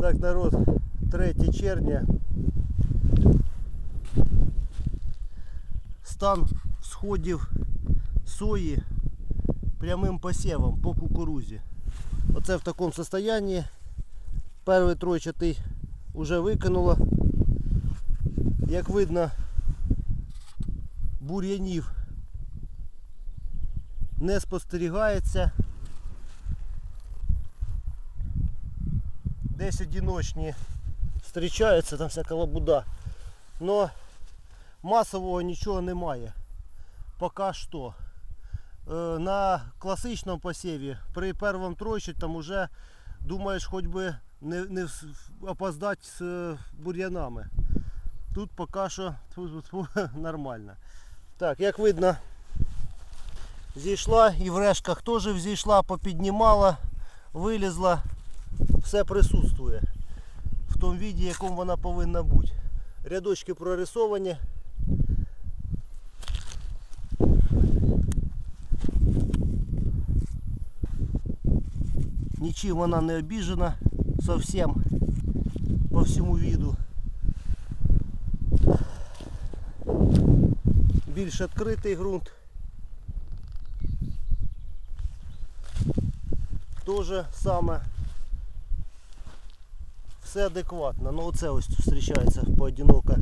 Так, народ, 3 червня. Стан сходів сої прямим посівом по кукурузі. Оце в такому состоянии. Перший тройчатий вже викинуло. Як видно, бур'янів не спостерігається. Десь одиночні зустрічаються, там всяка лабуда. Но масового нічого немає. Поки що. Е, На класичному посіві при першому тройчі там уже думаєш хоч би не, не опоздати з е, бур'янами. Тут поки що нормально. Так, як видно, зійшла і в решках теж взійшла, попіднімала, вилізла, все присутствує в тому віді, якому вона повинна бути. Рядочки прорисовані. Нічим вона не обіжена зовсім по всьому віду. Більш відкритий ґрунт. Тоже саме все адекватно. Ну оце ось зустрічається поодиноко.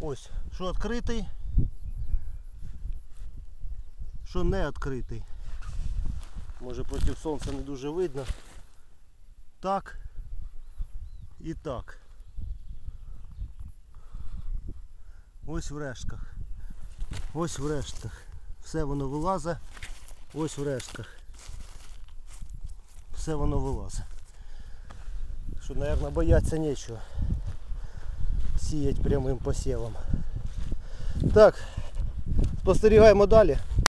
Ось, що відкритий, що не відкритий. Може проти сонця не дуже видно. Так і так. Ось в рештках. Ось в рештках. Все воно вилазить. Ось в рештках. Все воно вилазить. Що, мабуть, бояться нічого. Сіять прямим посівом. Так, спостерігаємо далі.